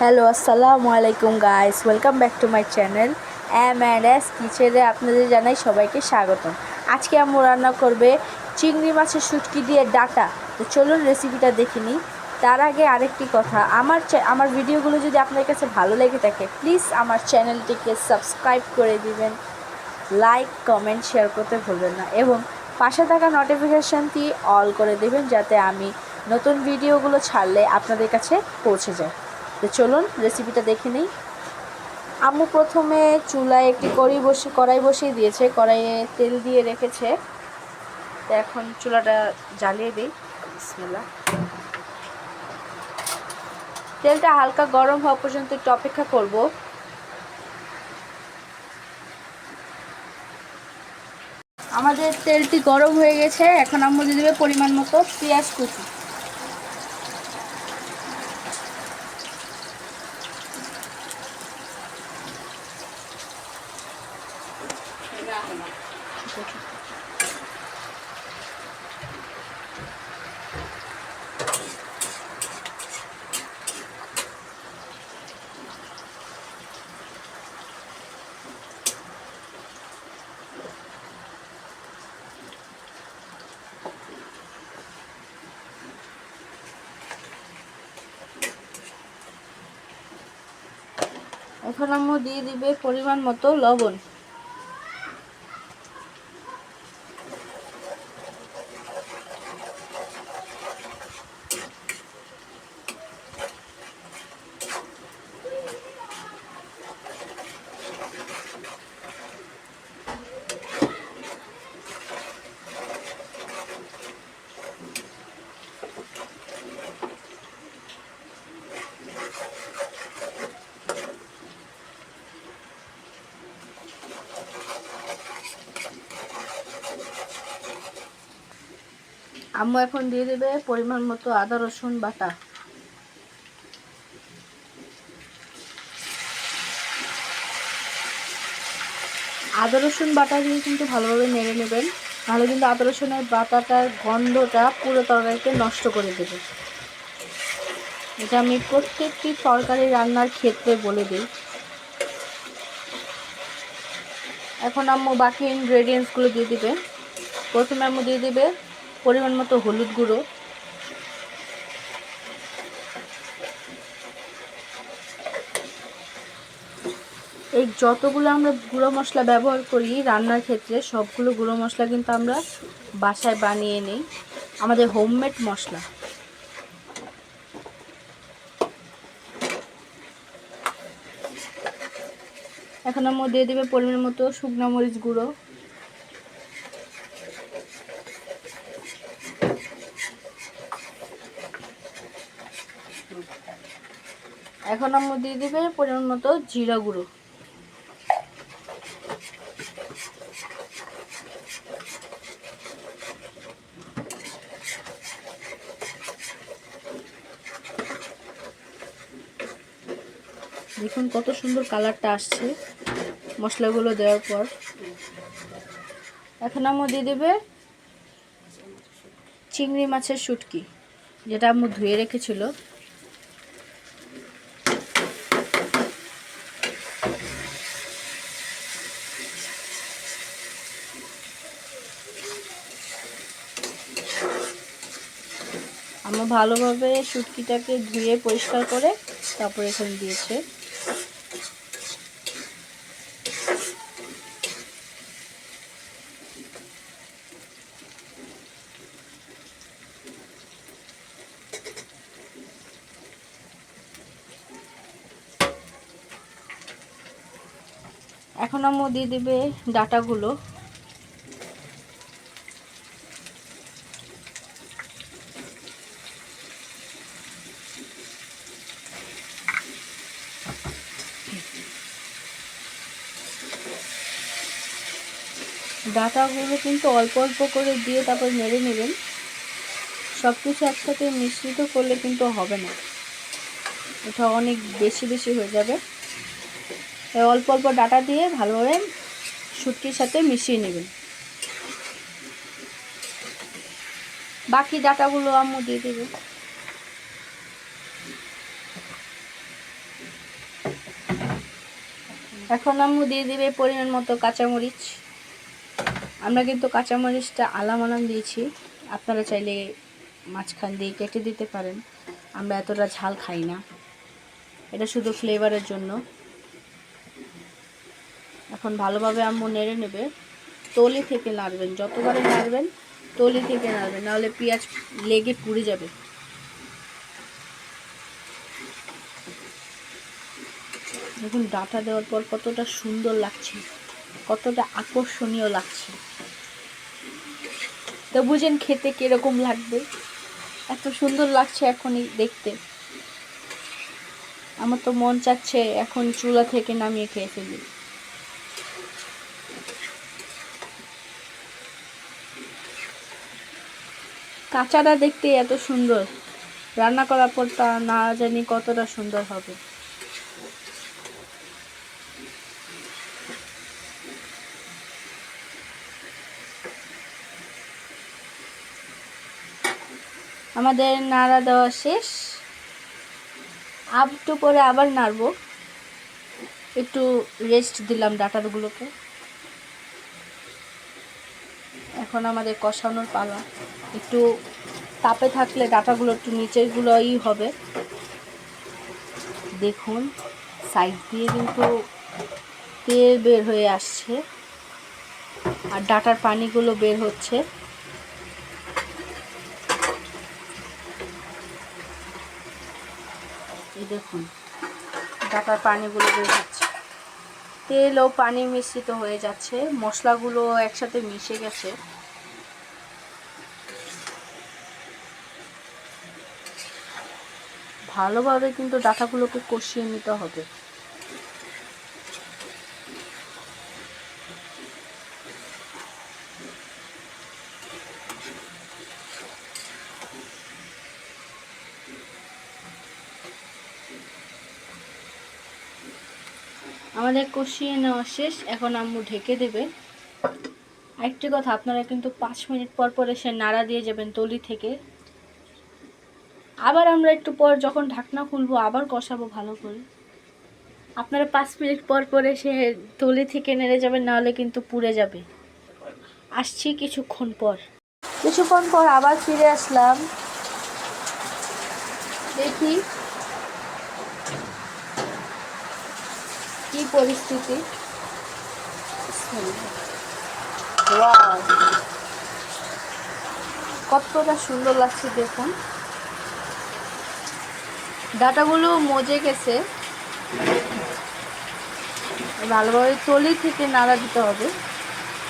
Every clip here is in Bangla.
হ্যালো, আসসালামু আলাইকুম guys welcome back to my channel M and S কিচেনে আপনাদের জানাই সবাইকে স্বাগতম। আজকে আমরা রান্না করবে চিংড়ি মাছের শুটকি দিয়ে ডাটা। তো চলুন রেসিপিটা দেখে নিই। তার আগে আরেকটি কথা, আমার আমার ভিডিওগুলো যদি আপনার কাছে ভালো লেগে থাকে প্লিজ আমার চ্যানেলটিকে সাবস্ক্রাইব করে দিবেন। লাইক কমেন্ট শেয়ার করতে ভুলবেন না এবং পাশে থাকা নোটিফিকেশানটি অল করে দেবেন যাতে আমি নতুন ভিডিওগুলো ছাড়লে আপনাদের কাছে পৌঁছে যায়। তো চলুন রেসিপিটা দেখে নিই। আম্মু প্রথমে চুলায় একটি কড়ি বসে কড়াই বসিয়ে দিয়েছে, কড়াইয়ে তেল দিয়ে রেখেছে। তো এখন চুলাটা জ্বালিয়ে দিই। বিসমিল্লাহ। তেলটা হালকা গরম হওয়া পর্যন্ত একটু অপেক্ষা করব। আমাদের তেলটি গরম হয়ে গেছে। এখন আম্মু দিয়ে দেবে পরিমাণ মতো পেঁয়াজ কুচি। আম্মু দিয়ে দিবে পরিমাণ মতো লবণ। আম্মু এখন দিয়ে দেবে পরিমাণ মতো আদা, রসুন বাটা। আদা, রসুন বাটা দিয়ে কিন্তু ভালোভাবে নেড়ে নেবেন। নাহলে কিন্তু আদা, রসুনের বাটাটার গন্ধটা পুরো তরকারিকে নষ্ট করে দেবে। এটা আমি প্রত্যেকটি তরকারি রান্নার ক্ষেত্রে বলে দিই। এখন আম্মু বাকি ইনগ্রেডিয়েন্টসগুলো দিয়ে দিবে। প্রথমে আম্মু দিয়ে দিবে পরিমাণ মতো হলুদ গুঁড়ো। এই যতগুলো আমরা গুঁড়ো মশলা ব্যবহার করি রান্নার ক্ষেত্রে, সবগুলো গুঁড়ো মশলা কিন্তু আমরা বাসায় বানিয়ে নিই। আমাদের হোমমেড মশলা। এখন আমরা দিয়ে দেবে পরিমাণ মতো শুকনো মরিচ গুঁড়ো। এখন আম্মু দিয়ে দিবে পরিমাণ মতো জিরা গুঁড়ো। দেখুন কত সুন্দর কালারটা আসছে মশলাগুলো দেওয়ার পর। এখন আম্মু দিয়ে দেবে চিংড়ি মাছের শুটকি, যেটা আম্মু ধুয়ে রেখেছিল। ভালোভাবে শুটকিটাকে ধুয়ে পরিষ্কার করে তারপর এখানে দিয়েছে। এখন আম্মু দিয়ে দেবে ডাটাগুলো। ডাটাগুলো কিন্তু অল্প অল্প করে দিয়ে তারপর নেড়ে নেবেন। সব কিছু একসাথে মিশ্রিত করলে কিন্তু হবে না। এটা অনেক বেশি বেশি হয়ে যাবে। অল্প অল্প ডাটা দিয়ে ভালোভাবে শুটকির সাথে মিশিয়ে নেবেন। বাকি ডাটাগুলো আম্মু দিয়ে দেবে। এখন আম্মু দিয়ে দিবে পরিমাণ মতো কাঁচামরিচ। আমরা কিন্তু কাঁচামরিচটা আলাম আলাম দিয়েছি। আপনারা চাইলে মাঝখান দিয়ে কেটে দিতে পারেন। আমরা এতটা ঝাল খাই না। এটা শুধু ফ্লেভারের জন্য। এখন ভালোভাবে আম্মু নেড়ে নেবে। তলি থেকে নাড়বেন। যতবারে নাড়বেন, তলি থেকে নাড়বেন। নাহলে পেঁয়াজ লেগে পুড়ে যাবে। দেখুন, ডাটা দেওয়ার পর কতটা সুন্দর লাগছে। কতটা আকর্ষণীয় লাগছে। তো বুঝেন খেতে কীরকম লাগবে? এত সুন্দর লাগছে এখনই দেখতে। আমার তো মন চাচ্ছে এখন চুলা থেকে নামিয়ে খেয়ে ফেলি। কাঁচাটা দেখতে এত সুন্দর। রান্না করার পর তা না জানি কতটা সুন্দর হবে। আমাদের নাড়া দেওয়া শেষ। একটু পরে আবার নাড়বো। একটু রেস্ট দিলাম ডাটাগুলোকে। এখন আমাদের কষানোর পালা। একটু তাপে থাকলে ডাটাগুলো একটু নিচেরগুলোই হবে। দেখুন সাইড দিয়ে কিন্তু তেল বের হয়ে আসছে। আর ডাটার পানিগুলো বের হচ্ছে। এই দেখুন, ডাটার পানিগুলো বের হচ্ছে। তেল ও পানি মিশ্রিত হয়ে যাচ্ছে, মশলাগুলো একসাথে মিশে গেছে। ভালোভাবে কিন্তু ডাটাগুলোকে কষিয়ে নিতে হবে। আমাদের কষিয়ে নেওয়া শেষ। এখন আম্মু ঢেকে দেবে। আরেকটি কথা, আপনারা কিন্তু পাঁচ মিনিট পর পর এসে নাড়া দিয়ে যাবেন তলি থেকে। আবার আমরা একটু পর যখন ঢাকনা খুলবো, আবার কষাবো ভালো করে। আপনারা পাঁচ মিনিট পর পর এসে তলি থেকে নেড়ে যাবেন, নাহলে কিন্তু পুড়ে যাবে। আসছি কিছুক্ষণ পর। কিছুক্ষণ পর আবার ফিরে আসলাম। দেখি পরিস্থিতি! কতটা সুন্দর লাগছে দেখুন। ডাটাগুলো মজে গেছে। ভালোভাবে তলি থেকে নাড়া দিতে হবে।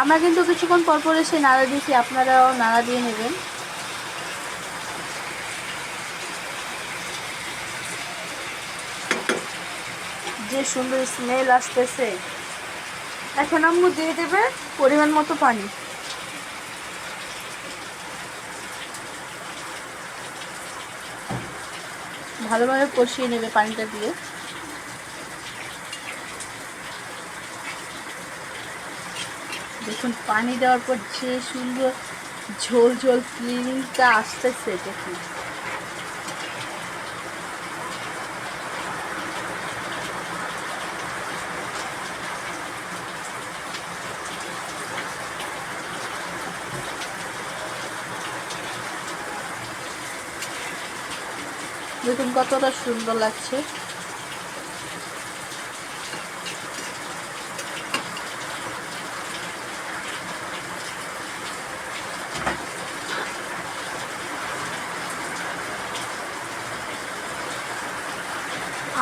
আমরা কিন্তু কিছুক্ষণ পর পর এসে নাড়া দিয়েছি, আপনারাও নাড়া দিয়ে নেবেন। যে সুন্দর স্মেল আসতেছে। এখন আম্মু দিয়ে দেবে পরিমাণ মতো পানি। ভালোভাবে কষিয়ে নেবে পানিটা দিয়ে। দেখুন, পানি দেওয়ার পর যে সুন্দর ঝোল ঝোল ফিলিংটা আসতেছে দেখুন। দেখুন কতটা সুন্দর লাগছে।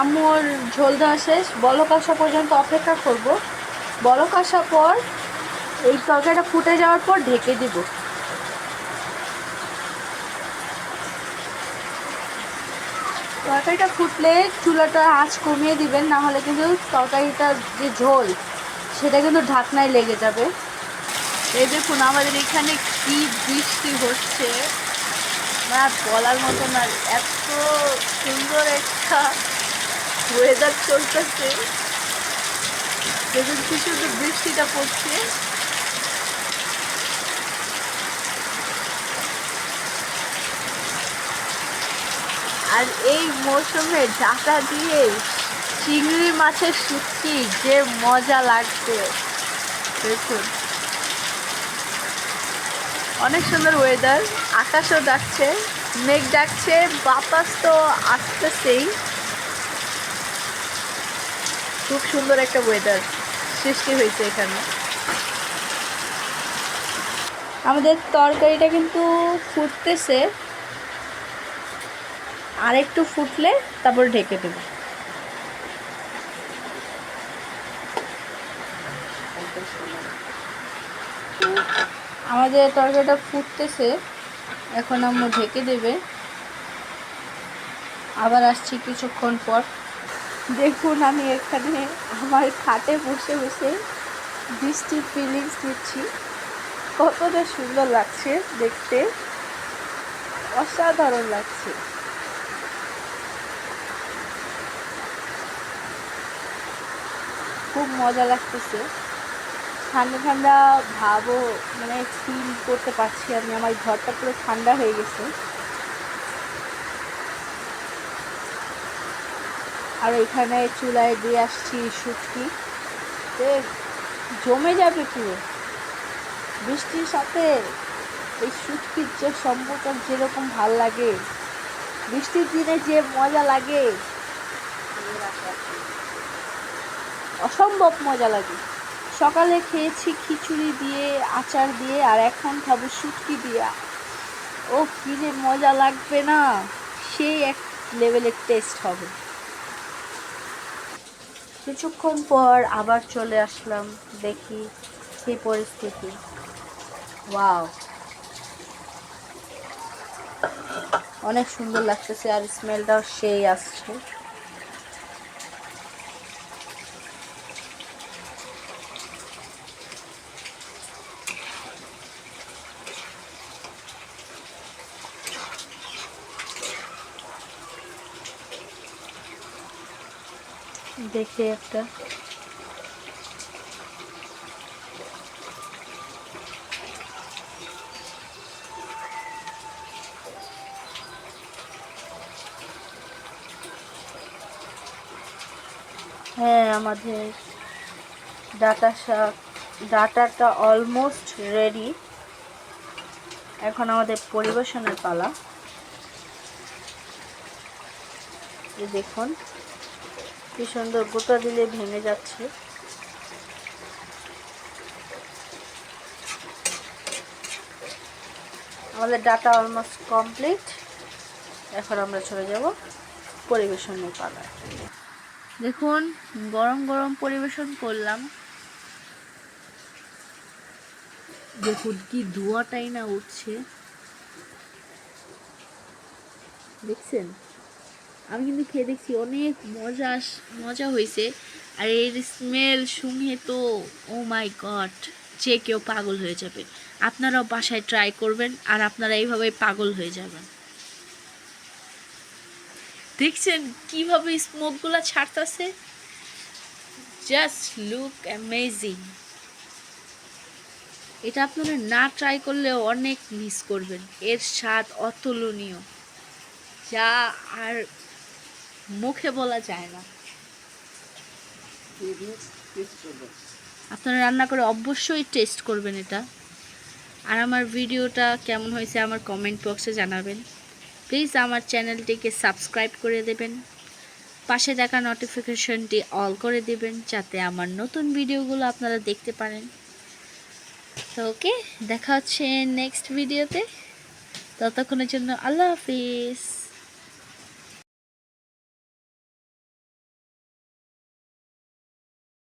আম্মুর ঝোল দেওয়া শেষ। বলক আসা পর্যন্ত অপেক্ষা করব। বলক আসার পর এই তরকারিটা ফুটে যাওয়ার পর ঢেকে দিব। তরকারিটা ফুটলে চুলাটা আঁচ কমিয়ে দিবেন না হলে কিন্তু তরকারিটার যে ঝোল, সেটা কিন্তু ঢাকনায় লেগে যাবে। এই দেখুন, আমাদের এখানে কি বৃষ্টি হচ্ছে। না, বলার মতো না, এত সুন্দর একটা ওয়েদার চলতেছে। দেখুন কি বৃষ্টিটা পড়ছে। আর এই মৌসুমে ডাটা দিয়ে চিংড়ি মাছের শুটকি, যে মজা লাগছে। দেখুন। অনেক সুন্দর ওয়েদার আকাশও ডাকছে, মেঘ ডাকছে, বাতাস তো আসতেছেই। খুব সুন্দর একটা ওয়েদার সৃষ্টি হয়েছে এখানে। আমাদের তরকারিটা কিন্তু ফুটতেছে। আর একটু ফুটলে তারপর ঢেকে দেবো। আমাদের তরকারিটা ফুটতেছে, এখন আম্মু ঢেকে দেবে। আবার আসছি কিছুক্ষণ পর। দেখুন, আমি এখানে আমার খাটে বসে বসে বৃষ্টির ফিলিংস দিচ্ছি। কতটা সুন্দর লাগছে দেখতে। অসাধারণ লাগছে। খুব মজা লাগতেছে। ঠান্ডা ঠান্ডা ভাবও মানে ফিল করতে পারছি আমি, আমার ঘরটা পুরো ঠান্ডা হয়ে গেছে। আর এখানে চুলায় দিয়ে আসছি শুটকি। তে জমে যাবে পুরো। বৃষ্টির সাথে এই শুটকির যে সম্পর্ক যেরকম ভালো লাগে, বৃষ্টির দিনে যে মজা লাগে অসম্ভব মজা লাগে। সকালে খেয়েছি খিচুড়ি দিয়ে, আচার দিয়ে, আর এখন খাব শুটকি দিয়া। ও কী যে মজা লাগবে না! সেই এক লেভেলের টেস্ট হবে। কিছুক্ষণ পর আবার চলে আসলাম দেখি সেই পরিস্থিতি। ওয়াও! অনেক সুন্দর লাগতেছে আর স্মেলটাও সেই আসছে। দেখি একটা। হ্যাঁ আমাদের ডাটা শাক ডাটাটা অলমোস্ট রেডি এখন আমাদের পরিবেশনের পালা। দেখুন। কি সুন্দর গোটা দিলে ভেঙে যাচ্ছে। আমাদের ডাটা অলমোস্ট কমপ্লিট এখন আমরা চলে যাব পরিবেশনের পালায় দেখুন, গরম গরম পরিবেশন করলাম। দেখুন কি ধোঁয়াটাই না উঠছে। দেখছেন? আমি কিন্তু খেয়ে দেখছি, অনেক মজা মজা হয়েছে আর এর স্মেল শুনে তো ও মাই গড যে কেউ পাগল হয়ে যাবে। আপনারাও বাসায় ট্রাই করবেন, আর আপনারা এইভাবে পাগল হয়ে যাবেন। দেখছেন কীভাবে স্মোকগুলো ছাড়তেছে? জাস্ট লুক অ্যামেজিং এটা আপনারা না ট্রাই করলে অনেক মিস করবেন। এর স্বাদ অতুলনীয়। যা আর মুখে বলা যায় না। আপনারা রান্না করে অবশ্যই টেস্ট করবেন এটা। আর আমার ভিডিওটা কেমন হয়েছে আমার কমেন্ট বক্সে জানাবেন। প্লিজ আমার চ্যানেলটিকে সাবস্ক্রাইব করে দেবেন। পাশে দেখা নোটিফিকেশনটি অল করে দেবেন, যাতে আমার নতুন ভিডিওগুলো আপনারা দেখতে পারেন। তো ওকে দেখা হচ্ছে নেক্সট ভিডিওতে ততক্ষণের জন্য আল্লাহ হাফিজ।